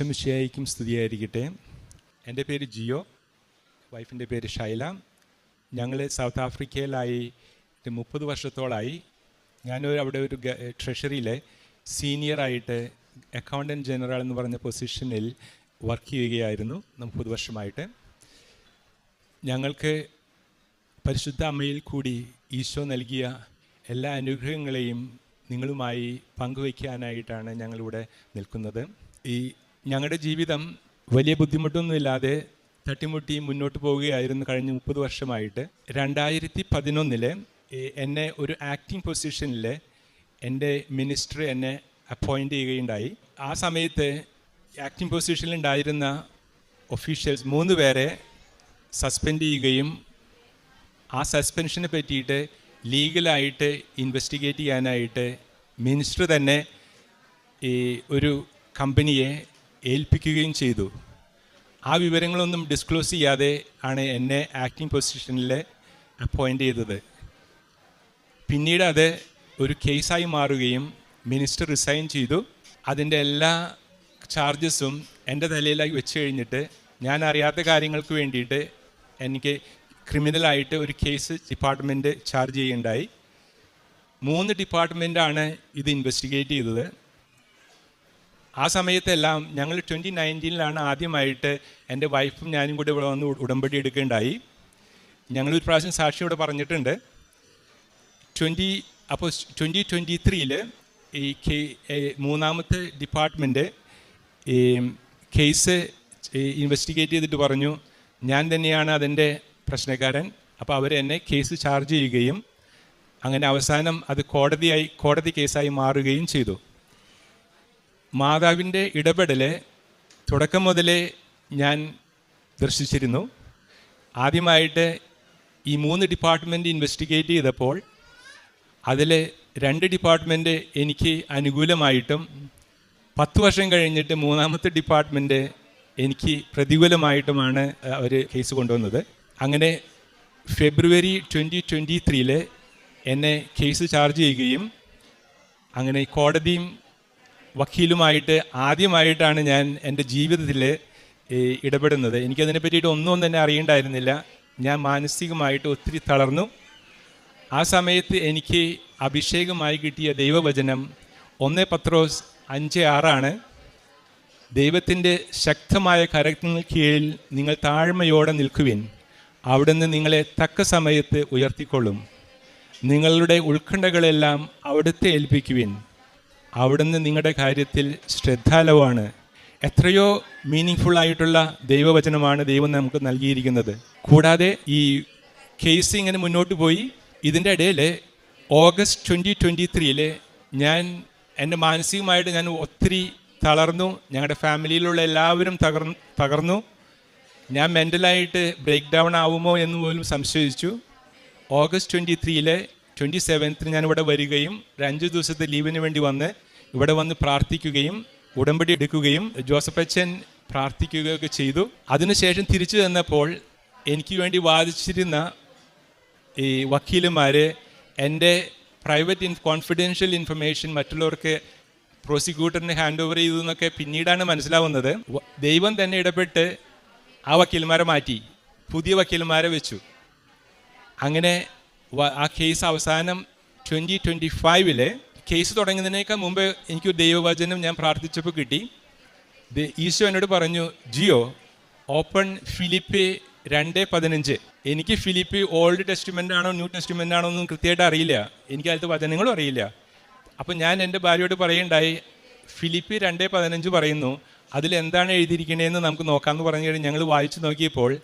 ഈശ്വമിശയായിക്കും സ്തുതിയായിരിക്കട്ടെ. എന്റെ പേര് ജിയോ വൈഫിന്റെ പേര് ഷൈല. ഞങ്ങൾ സൗത്ത് ആഫ്രിക്കയിലായി മുപ്പത് വർഷത്തോളായി. ഞാനൊരു അവിടെ ഒരു ട്രഷറിയിലെ സീനിയറായിട്ട് അക്കൗണ്ടന്റ് ജനറൽ എന്ന് പറഞ്ഞ പൊസിഷനിൽ വർക്ക് ചെയ്യുകയായിരുന്നു മുപ്പത് വർഷമായിട്ട്. ഞങ്ങൾക്ക് പരിശുദ്ധ അമ്മയിൽ കൂടി ഈശോ നൽകിയ എല്ലാ അനുഗ്രഹങ്ങളെയും നിങ്ങളുമായി പങ്കുവയ്ക്കാനായിട്ടാണ് ഞങ്ങളിവിടെ നിൽക്കുന്നത്. ഈ ഞങ്ങളുടെ ജീവിതം വലിയ ബുദ്ധിമുട്ടൊന്നുമില്ലാതെ തട്ടിമുട്ടി മുന്നോട്ട് പോവുകയായിരുന്നു കഴിഞ്ഞ മുപ്പത് വർഷമായിട്ട്. രണ്ടായിരത്തി പതിനൊന്നിൽ എന്നെ ഒരു ആക്ടിംഗ് പൊസിഷനിൽ എന്റെ മിനിസ്റ്റർ എന്നെ അപ്പോയിന്റ് ചെയ്യുകയുണ്ടായി. ആ സമയത്ത് ആക്ടിംഗ് പൊസിഷനിൽ ഉണ്ടായിരുന്ന ഒഫീഷ്യൽസ് മൂന്ന് പേരെ സസ്പെൻഡ് ചെയ്യുകയും ആ സസ്പെൻഷനെ പറ്റിയിട്ട് ലീഗലായിട്ട് ഇൻവെസ്റ്റിഗേറ്റ് ചെയ്യാനായിട്ട് മിനിസ്റ്റർ തന്നെ ഈ ഒരു കമ്പനിയെ ഏൽപ്പിക്കുകയും ചെയ്തു. ആ വിവരങ്ങളൊന്നും ഡിസ്ക്ലോസ് ചെയ്യാതെ ആണ് എന്നെ ആക്ടിംഗ് പൊസിഷനിൽ അപ്പോയിന്റ് ചെയ്തത്. പിന്നീട് അത് ഒരു കേസായി മാറുകയും മിനിസ്റ്റർ റിസൈൻ ചെയ്തു. അതിന്റെ എല്ലാ ചാർജസും എന്റെ തലയിലായി വെച്ച് കഴിഞ്ഞിട്ട് ഞാൻ അറിയാത്ത കാര്യങ്ങൾക്ക് വേണ്ടിയിട്ട് എനിക്ക് ക്രിമിനലായിട്ട് ഒരു കേസ് ഡിപ്പാർട്ട്മെന്റ് ചാർജ് ചെയ്യുകയുണ്ടായി. മൂന്ന് ഡിപ്പാർട്ട്മെന്റാണ് ഇത് ഇൻവെസ്റ്റിഗേറ്റ് ചെയ്തത്. ആ സമയത്തെല്ലാം ഞങ്ങൾ ട്വന്റി നയന്റീനിലാണ് ആദ്യമായിട്ട് എന്റെ വൈഫും ഞാനും കൂടി ഇവിടെ വന്ന് ഉടമ്പടി എടുക്കുകയുണ്ടായി. ഞങ്ങളൊരു പ്രാവശ്യം സാക്ഷിയോട് പറഞ്ഞിട്ടുണ്ട്. ട്വന്റി അപ്പോൾ ട്വന്റി ട്വന്റി ത്രീയിൽ ഈ മൂന്നാമത്തെ ഡിപ്പാർട്ട്മെന്റ് ഈ കേസ് ഇൻവെസ്റ്റിഗേറ്റ് ചെയ്തിട്ട് പറഞ്ഞു ഞാൻ തന്നെയാണ് അതിന്റെ പ്രശ്നക്കാരൻ. അപ്പോൾ അവർ എന്നെ കേസ് ചാർജ് ചെയ്യുകയും അങ്ങനെ അവസാനം അത് കോടതിയായി കോടതി കേസായി മാറുകയും ചെയ്തു. മാതാവിന്റെ ഇടപെടൽ തുടക്കം മുതലേ ഞാൻ ദർശിച്ചിരുന്നു. ആദ്യമായിട്ട് ഈ മൂന്ന് ഡിപ്പാർട്ട്മെന്റ് ഇൻവെസ്റ്റിഗേറ്റ് ചെയ്തപ്പോൾ അതിൽ രണ്ട് ഡിപ്പാർട്ട്മെന്റ് എനിക്ക് അനുകൂലമായിട്ടും പത്ത് വർഷം കഴിഞ്ഞിട്ട് മൂന്നാമത്തെ ഡിപ്പാർട്ട്മെന്റ് എനിക്ക് പ്രതികൂലമായിട്ടുമാണ് അവർ കേസ് കൊണ്ടുവന്നത്. അങ്ങനെ ഫെബ്രുവരി ട്വന്റി ട്വന്റി ത്രീയിൽ എന്നെ കേസ് ചാർജ് ചെയ്യുകയും അങ്ങനെ കോടതിയും വക്കീലുമായിട്ട് ആദ്യമായിട്ടാണ് ഞാൻ എന്റെ ജീവിതത്തിൽ ഇടപെടുന്നത്. എനിക്കതിനെ പറ്റിയിട്ട് ഒന്നും തന്നെ അറിയണ്ടായിരുന്നില്ല. ഞാൻ മാനസികമായിട്ട് ഒത്തിരി തളർന്നു. ആ സമയത്ത് എനിക്ക് അഭിഷേകമായി കിട്ടിയ ദൈവവചനം ഒന്ന് പത്രോസ് അഞ്ച് ആറാണ്. ദൈവത്തിന്റെ ശക്തമായ കരത്തിന് കീഴിൽ നിങ്ങൾ താഴ്മയോടെ നിൽക്കുവിൻ. അവിടുന്ന് നിങ്ങളെ തക്ക സമയത്ത് ഉയർത്തിക്കൊള്ളും. നിങ്ങളുടെ ഉത്കണ്ഠകളെല്ലാം അവിടുത്തെ ഏൽപ്പിക്കുവിൻ. അവിടുന്ന് നിങ്ങളുടെ കാര്യത്തിൽ ശ്രദ്ധാലവാണ്. എത്രയോ മീനിങ് ആയിട്ടുള്ള ദൈവവചനമാണ് ദൈവം നമുക്ക് നൽകിയിരിക്കുന്നത്. കൂടാതെ ഈ കേസ് ഇങ്ങനെ മുന്നോട്ട് പോയി. ഇതിന്റെ ഇടയിൽ ഓഗസ്റ്റ് ട്വന്റി ട്വന്റി ത്രീയിൽ ഞാൻ എന്റെ മാനസികമായിട്ട് ഞാൻ ഒത്തിരി തളർന്നു. ഞങ്ങളുടെ ഫാമിലിയിലുള്ള എല്ലാവരും തകർ തകർന്നു. ഞാൻ മെന്റലായിട്ട് ബ്രേക്ക് ഡൗൺ ആവുമോ എന്ന് പോലും സംശയിച്ചു. ഓഗസ്റ്റ് ട്വന്റി ത്രീയിലെ ട്വന്റി സെവൻത്തിന് ഞാൻ ഇവിടെ വരികയും ഒരു അഞ്ച് ദിവസത്തെ ലീവിന് വേണ്ടി വന്ന് ഇവിടെ വന്ന് പ്രാർത്ഥിക്കുകയും ഉടമ്പടി എടുക്കുകയും ജോസഫ് അച്ഛൻ പ്രാർത്ഥിക്കുകയൊക്കെ ചെയ്തു. അതിനുശേഷം തിരിച്ചു തന്നപ്പോൾ എനിക്ക് വേണ്ടി വാദിച്ചിരുന്ന ഈ വക്കീലുമാർ എന്റെ പ്രൈവറ്റ് ഇൻ കോൺഫിഡൻഷ്യൽ ഇൻഫർമേഷൻ മറ്റുള്ളവർക്ക് പ്രോസിക്യൂട്ടറിന് ഹാൻഡ് ഓവർ ചെയ്തു എന്നൊക്കെ പിന്നീടാണ് മനസ്സിലാവുന്നത്. ദൈവം തന്നെ ഇടപെട്ട് ആ വക്കീൽമാരെ മാറ്റി പുതിയ വക്കീൽമാരെ വെച്ചു. അങ്ങനെ ആ കേസ് അവസാനം ട്വന്റി ട്വന്റി ഫൈവിൽ കേസ് തുടങ്ങുന്നതിനേക്കാൾ മുമ്പ് എനിക്ക് ദൈവവചനം ഞാൻ പ്രാർത്ഥിച്ചപ്പോൾ കിട്ടി. ഈശോ എന്നോട് പറഞ്ഞു ജിയോ ഓപ്പൺ ഫിലിപ്പ് രണ്ട് പതിനഞ്ച്. എനിക്ക് ഫിലിപ്പ് ഓൾഡ് ടെസ്റ്റ്മെന്റ് ആണോ ന്യൂ ടെസ്റ്റ്മെന്റ് ആണോ ഒന്നും കൃത്യമായിട്ട് അറിയില്ല. എനിക്ക് അതിലത്തെ വചനങ്ങളും അറിയില്ല. അപ്പം ഞാൻ എന്റെ ഭാര്യയോട് പറയുണ്ടായി ഫിലിപ്പ് രണ്ട് പതിനഞ്ച് പറയുന്നു. അതിൽ എന്താണ് എഴുതിയിരിക്കണേന്ന് നമുക്ക് നോക്കാമെന്ന് പറഞ്ഞു കഴിഞ്ഞാൽ ഞങ്ങൾ വായിച്ചു നോക്കിയപ്പോൾ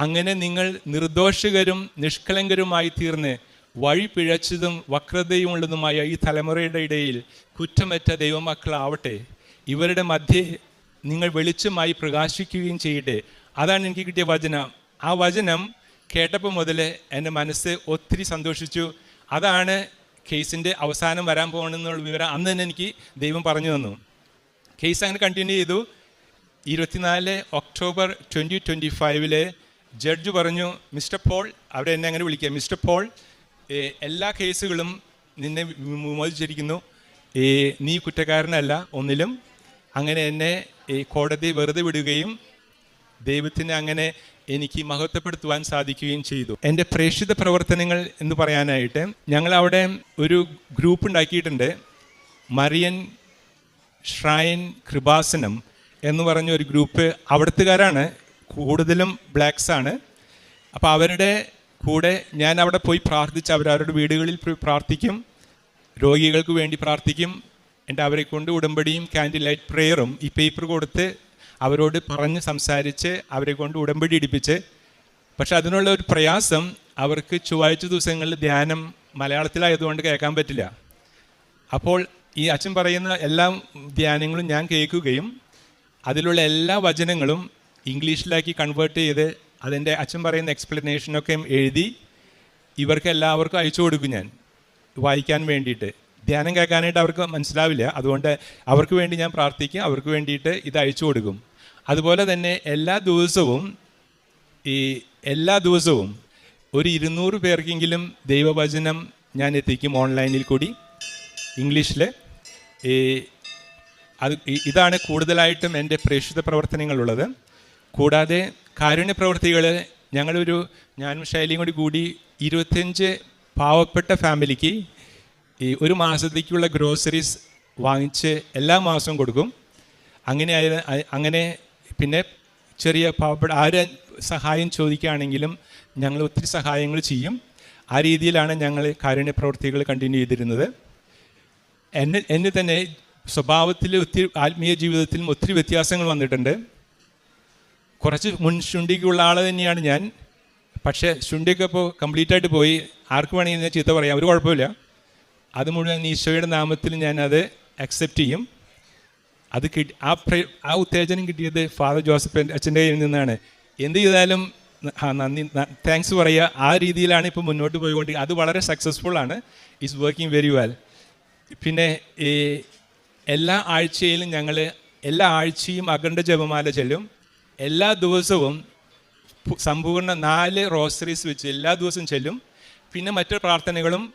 അങ്ങനെ നിങ്ങൾ നിർദോഷകരും നിഷ്കളങ്കരുമായി തീർന്ന് വഴി പിഴച്ചതും വക്രതയുമുള്ളതുമായ ഈ തലമുറയുടെ ഇടയിൽ കുറ്റമറ്റ ദൈവമക്കളാവട്ടെ. ഇവരുടെ മധ്യേ നിങ്ങൾ വെളിച്ചമായി പ്രകാശിക്കുകയും ചെയ്യട്ടെ. അതാണ് എനിക്ക് കിട്ടിയ വചനം. ആ വചനം കേട്ടപ്പോൾ മുതൽ എന്റെ മനസ്സ് ഒത്തിരി സന്തോഷിച്ചു. അതാണ് കേസിന്റെ അവസാനം വരാൻ പോകണമെന്നുള്ള വിവരം. അന്ന് തന്നെ എനിക്ക് ദൈവം പറഞ്ഞു തന്നു. കേസ് അങ്ങനെ കണ്ടിന്യൂ ചെയ്തു. ഇരുപത്തിനാല് ഒക്ടോബർ ട്വന്റി ട്വന്റി ഫൈവിൽ ജഡ്ജ് പറഞ്ഞു മിസ്റ്റർ പോൾ അവിടെ എന്നെ അങ്ങനെ വിളിക്കുക? മിസ്റ്റർ പോൾ എല്ലാ കേസുകളും നിന്നെ വിമോചിച്ചിരിക്കുന്നു. നീ കുറ്റക്കാരനല്ല ഒന്നിലും. അങ്ങനെ എന്നെ ഈ കോടതി വെറുതെ വിടുകയും ദൈവത്തിന് അങ്ങനെ എനിക്ക് മഹത്വപ്പെടുത്തുവാൻ സാധിക്കുകയും ചെയ്തു. എന്റെ പ്രേക്ഷിത പ്രവർത്തനങ്ങൾ എന്ന് പറയാനായിട്ട് ഞങ്ങൾ അവിടെ ഒരു ഗ്രൂപ്പ് ഉണ്ടാക്കിയിട്ടുണ്ട്. മറിയൻ ഷ്രൈൻ കൃപാസനം എന്ന് പറഞ്ഞ ഒരു ഗ്രൂപ്പ് അവിടുത്തുകാരാണ്. കൂടുതലും ബ്ലാക്ക്സ് ആണ്. അപ്പോൾ അവരുടെ കൂടെ ഞാൻ അവിടെ പോയി പ്രാർത്ഥിച്ച് അവരവരുടെ വീടുകളിൽ പോയി പ്രാർത്ഥിക്കും. രോഗികൾക്ക് വേണ്ടി പ്രാർത്ഥിക്കും. എന്റെ അവരെ കൊണ്ട് ഉടമ്പടിയും ക്യാൻഡിൽ ലൈറ്റ് പ്രെയറും ഈ പേപ്പർ കൊടുത്ത് അവരോട് പറഞ്ഞ് സംസാരിച്ച് അവരെ കൊണ്ട് ഉടമ്പടി ഇടിപ്പിച്ച്. പക്ഷെ അതിനുള്ള ഒരു പ്രയാസം അവർക്ക് ചൊവ്വാഴ്ച ദിവസങ്ങളിൽ ധ്യാനം മലയാളത്തിലായതുകൊണ്ട് കേൾക്കാൻ പറ്റില്ല. അപ്പോൾ ഈ അച്ഛൻ പറയുന്ന എല്ലാ ധ്യാനങ്ങളും ഞാൻ കേൾക്കുകയും അതിലുള്ള എല്ലാ വചനങ്ങളും ഇംഗ്ലീഷിലാക്കി കൺവേർട്ട് ചെയ്ത് അതിന്റെ അച്ഛൻ പറയുന്ന എക്സ്പ്ലനേഷനൊക്കെ എഴുതി ഇവർക്ക് എല്ലാവർക്കും അയച്ചു കൊടുക്കും ഞാൻ. വായിക്കാൻ വേണ്ടിയിട്ട്. ധ്യാനം കേൾക്കാനായിട്ട് അവർക്ക് മനസ്സിലാവില്ല. അതുകൊണ്ട് അവർക്ക് വേണ്ടി ഞാൻ പ്രാർത്ഥിക്കും. അവർക്ക് വേണ്ടിയിട്ട് ഇത് അയച്ചു കൊടുക്കും. അതുപോലെ തന്നെ എല്ലാ ദിവസവും ഈ എല്ലാ ദിവസവും ഒരു ഇരുന്നൂറ് പേർക്കെങ്കിലും ദൈവവചനം ഞാൻ എത്തിക്കും ഓൺലൈനിൽ കൂടി ഇംഗ്ലീഷിൽ. ഈ അത് ഇതാണ് കൂടുതലായിട്ടും എന്റെ പ്രേക്ഷിത പ്രവർത്തനങ്ങളുള്ളത്. കൂടാതെ കാരുണ്യ പ്രവർത്തികൾ ഞങ്ങളൊരു ഞാനും ശൈലിയും കൂടി കൂടി ഇരുപത്തഞ്ച് പാവപ്പെട്ട ഫാമിലിക്ക് ഈ ഒരു മാസത്തേക്കുള്ള ഗ്രോസറീസ് വാങ്ങിച്ച് എല്ലാ മാസവും കൊടുക്കും. അങ്ങനെ അങ്ങനെ പിന്നെ ചെറിയ പാവപ്പെട്ട ആര് സഹായം ചോദിക്കുകയാണെങ്കിലും ഞങ്ങൾ ഒത്തിരി സഹായങ്ങൾ ചെയ്യും. ആ രീതിയിലാണ് ഞങ്ങൾ കാരുണ്യ പ്രവർത്തികൾ കണ്ടിന്യൂ ചെയ്തിരുന്നത്. എന്നെ എന്നെ തന്നെ സ്വഭാവത്തിൽ ഒത്തിരി ആത്മീയ ജീവിതത്തിലും ഒത്തിരി വ്യത്യാസങ്ങൾ വന്നിട്ടുണ്ട്. കുറച്ച് മുൻ ശുണ്ടിക്കുള്ള ആൾ തന്നെയാണ് ഞാൻ. പക്ഷേ ശുണ്ടിയൊക്കെ ഇപ്പോൾ കംപ്ലീറ്റ് ആയിട്ട് പോയി. ആർക്ക് വേണമെങ്കിൽ ചീത്ത പറയാം. ഒരു കുഴപ്പമില്ല. അത് മുഴുവൻ ഈശോയുടെ നാമത്തിൽ ഞാനത് അക്സെപ്റ്റ് ചെയ്യും. അത് കിട്ടി ആ ആ ഉത്തേജനം കിട്ടിയത് ഫാദർ ജോസഫ് അച്ഛന്റെ കയ്യിൽ നിന്നാണ്. എന്ത് ചെയ്താലും ആ നന്ദി താങ്ക്സ് പറയുക ആ രീതിയിലാണ് ഇപ്പോൾ മുന്നോട്ട് പോയിക്കൊണ്ടിരിക്കുക അത് വളരെ സക്സസ്ഫുൾ ആണ്. ഇസ് വർക്കിംഗ് വെരി വെൽ പിന്നെ എല്ലാ ആഴ്ചയിലും ഞങ്ങൾ എല്ലാ ആഴ്ചയും അഖണ്ഡ ജപമാല ചെല്ലും. എല്ലാ ദിവസവും സമ്പൂർണ നാല് റോസറീസ് വെച്ച് എല്ലാ ദിവസവും ചെല്ലും. പിന്നെ മറ്റു പ്രാർത്ഥനകളും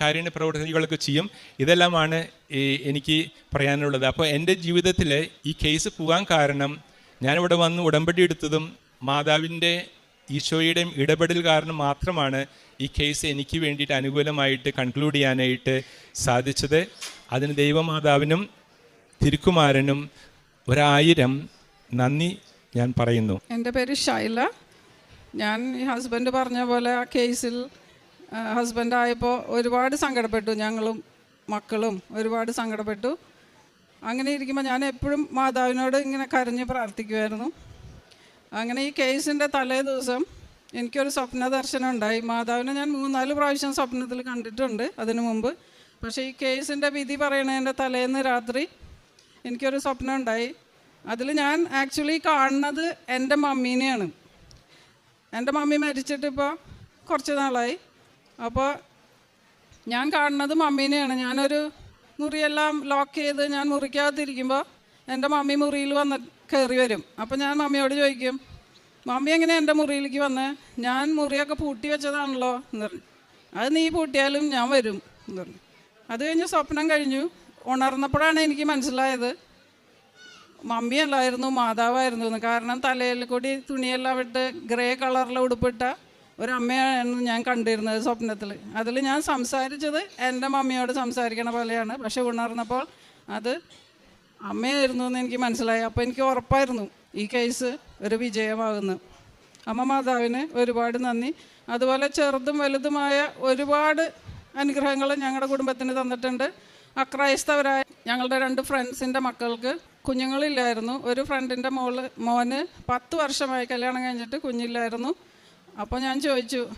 കാരുണ്യ പ്രവർത്തനങ്ങളൊക്കെ ചെയ്യും. ഇതെല്ലാമാണ് ഈ എനിക്ക് പറയാനുള്ളത്. അപ്പോൾ എന്റെ ജീവിതത്തിൽ ഈ കേസ് പോകാൻ കാരണം ഞാനിവിടെ വന്ന് ഉടമ്പടി എടുത്തതും മാതാവിന്റെ ഈശോയുടെയും ഇടപെടൽ കാരണം മാത്രമാണ് ഈ കേസ് എനിക്ക് വേണ്ടിയിട്ട് അനുകൂലമായിട്ട് കൺക്ലൂഡ് ചെയ്യാനായിട്ട് സാധിച്ചത്. അതിന് ദൈവമാതാവിനും തിരുക്കുമാരനും ഒരായിരം നന്ദി ഞാൻ പറയുന്നു. എന്റെ പേര് ഷൈല ഞാൻ ഈ ഹസ്ബൻഡ് പറഞ്ഞ പോലെ ആ കേസിൽ ഹസ്ബൻഡായപ്പോൾ ഒരുപാട് സങ്കടപ്പെട്ടു. ഞങ്ങളും മക്കളും ഒരുപാട് സങ്കടപ്പെട്ടു. അങ്ങനെ ഇരിക്കുമ്പോൾ ഞാൻ എപ്പോഴും മാതാവിനോട് ഇങ്ങനെ കരഞ്ഞ് പ്രാർത്ഥിക്കുമായിരുന്നു അങ്ങനെ ഈ കേസിന്റെ തലേ ദിവസം എനിക്കൊരു സ്വപ്ന ദർശനം ഉണ്ടായി. മാതാവിനെ ഞാൻ മൂന്നാൽ പ്രാവശ്യം സ്വപ്നത്തിൽ കണ്ടിട്ടുണ്ട് അതിനു മുമ്പ്. പക്ഷേ ഈ കേസിന്റെ വിധി പറയണതിന്റെ തലേന്ന് രാത്രി എനിക്കൊരു സ്വപ്നം ഉണ്ടായി. അതിൽ ഞാൻ ആക്ച്വലി കാണുന്നത് എന്റെ മമ്മീനെയാണ്. എന്റെ മമ്മി മരിച്ചിട്ട് ഇപ്പോൾ കുറച്ച് നാളായി. അപ്പോൾ ഞാൻ കാണുന്നത് മമ്മീനെയാണ്. ഞാനൊരു മുറിയെല്ലാം ലോക്ക് ചെയ്ത് ഞാൻ മുറിക്കാതിരിക്കുമ്പോൾ എന്റെ മമ്മി മുറിയിൽ വന്ന് കയറി വരും. അപ്പോൾ ഞാൻ മമ്മിയോട് ചോദിക്കും മമ്മി എങ്ങനെ എന്റെ മുറിയിലേക്ക് വന്ന്? ഞാൻ മുറിയൊക്കെ പൂട്ടി വെച്ചതാണല്ലോ. എന്ന് പറഞ്ഞു. അത് നീ പൂട്ടിയാലും ഞാൻ വരും. എന്ന് പറഞ്ഞു. അത് കഴിഞ്ഞ് സ്വപ്നം കഴിഞ്ഞു. ഉണർന്നപ്പോഴാണ് എനിക്ക് മനസ്സിലായത് മമ്മിയല്ലായിരുന്നു മാതാവായിരുന്നു എന്ന് കാരണം തലയിൽ കൂടി തുണിയെല്ലാം ഇട്ട് ഗ്രേ കളറിലെ ഉടുപ്പിട്ട ഒരമ്മയാണ് ഞാൻ കണ്ടിരുന്നത് സ്വപ്നത്തിൽ. അതിൽ ഞാൻ സംസാരിച്ചത് എന്റെ മമ്മിയോട് സംസാരിക്കണ പോലെയാണ്. പക്ഷെ ഉണർന്നപ്പോൾ അത് അമ്മയായിരുന്നു എന്ന് എനിക്ക് മനസ്സിലായി. അപ്പോൾ എനിക്ക് ഉറപ്പായിരുന്നു ഈ കേസ് ഒരു വിജയമാകുന്നു അമ്മ മാതാവിന് ഒരുപാട് നന്ദി. അതുപോലെ ചെറുതും വലുതുമായ ഒരുപാട് അനുഗ്രഹങ്ങൾ ഞങ്ങളുടെ കുടുംബത്തിന് തന്നിട്ടുണ്ട്. അക്രൈസ്തവരായ ഞങ്ങളുടെ രണ്ട് ഫ്രണ്ട്സിന്റെ മക്കൾക്ക് കുഞ്ഞുങ്ങളില്ലായിരുന്നു. ഒരു ഫ്രണ്ടിന്റെ മോൾ മോന് പത്ത് വർഷമായി കല്യാണം കഴിഞ്ഞിട്ട് കുഞ്ഞില്ലായിരുന്നു. അപ്പോൾ ഞാൻ ചോദിച്ചു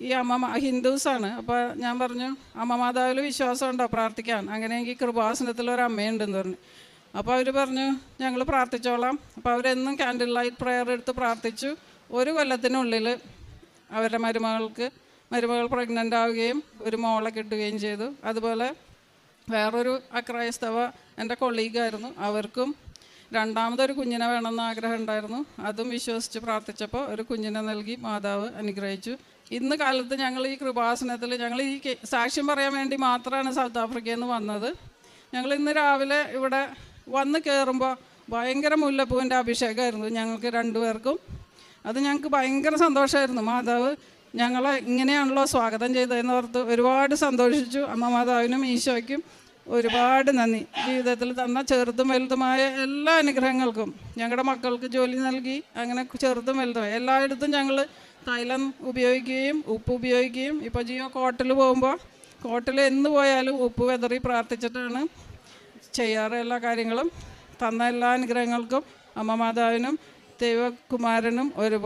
ഈ അമ്മ ഹിന്ദുസാണ് അപ്പോൾ ഞാൻ പറഞ്ഞു അമ്മ മാതാവിൽ വിശ്വാസമുണ്ടോ? പ്രാർത്ഥിക്കാൻ. അങ്ങനെയെങ്കിൽ കൃപാസനത്തിൽ ഒരു അമ്മയുണ്ടെന്ന് പറഞ്ഞു. അപ്പോൾ അവർ പറഞ്ഞു ഞങ്ങൾ പ്രാർത്ഥിച്ചോളാം. അപ്പോൾ അവരെന്നും ക്യാൻഡിൽ ലൈറ്റ് പ്രെയർ എടുത്ത് പ്രാർത്ഥിച്ചു. ഒരു കൊല്ലത്തിനുള്ളിൽ അവരുടെ മരുമകൾക്ക് മരുമകൾ പ്രഗ്നന്റ് ആവുകയും ഒരു മോളെ കിട്ടുകയും ചെയ്തു. അതുപോലെ വേറൊരു അക്രൈസ്തവ എന്റെ കൊളീഗായിരുന്നു. അവർക്കും രണ്ടാമതൊരു കുഞ്ഞിനെ വേണമെന്ന് ആഗ്രഹം ഉണ്ടായിരുന്നു. അതും വിശ്വസിച്ച് പ്രാർത്ഥിച്ചപ്പോൾ ഒരു കുഞ്ഞിനെ നൽകി മാതാവ് അനുഗ്രഹിച്ചു. ഇന്ന് കാലത്ത് ഞങ്ങൾ ഈ കൃപാസനത്തിൽ ഞങ്ങൾ ഈ സാക്ഷ്യം പറയാൻ വേണ്ടി മാത്രമാണ് സൗത്ത് ആഫ്രിക്കയിൽ നിന്ന് വന്നത്. ഞങ്ങൾ ഇന്ന് രാവിലെ ഇവിടെ വന്ന് കയറുമ്പോൾ ഭയങ്കര മുല്ലപ്പൂവിന്റെ അഭിഷേകമായിരുന്നു ഞങ്ങൾക്ക് രണ്ടുപേർക്കും. അത് ഞങ്ങൾക്ക് ഭയങ്കര സന്തോഷമായിരുന്നു. മാതാവ് ഞങ്ങളെ ഇങ്ങനെയാണല്ലോ സ്വാഗതം ചെയ്തതെന്ന് ഓർത്ത് ഒരുപാട് സന്തോഷിച്ചു. അമ്മ മാതാവിനും ഈശോയ്ക്കും ഒരുപാട് നന്ദി. ജീവിതത്തിൽ തന്ന ചെറുതും വലുതുമായ എല്ലാ അനുഗ്രഹങ്ങൾക്കും ഞങ്ങളുടെ മക്കൾക്ക് ജോലി നൽകി അങ്ങനെ ചെറുതും വലുതും എല്ലായിടത്തും ഞങ്ങൾ തൈലം ഉപയോഗിക്കുകയും ഉപ്പ് ഉപയോഗിക്കുകയും ഇപ്പോൾ ജിയോ കോട്ടിൽ പോകുമ്പോൾ കോട്ടിൽ എന്ന് പോയാലും ഉപ്പ് വെതറി പ്രാർത്ഥിച്ചിട്ടാണ് ചെയ്യാറ് എല്ലാ കാര്യങ്ങളും. തന്ന എല്ലാ അനുഗ്രഹങ്ങൾക്കും അമ്മ മാതാവിനും ദൈവകുമാരനും ഒരുപാട്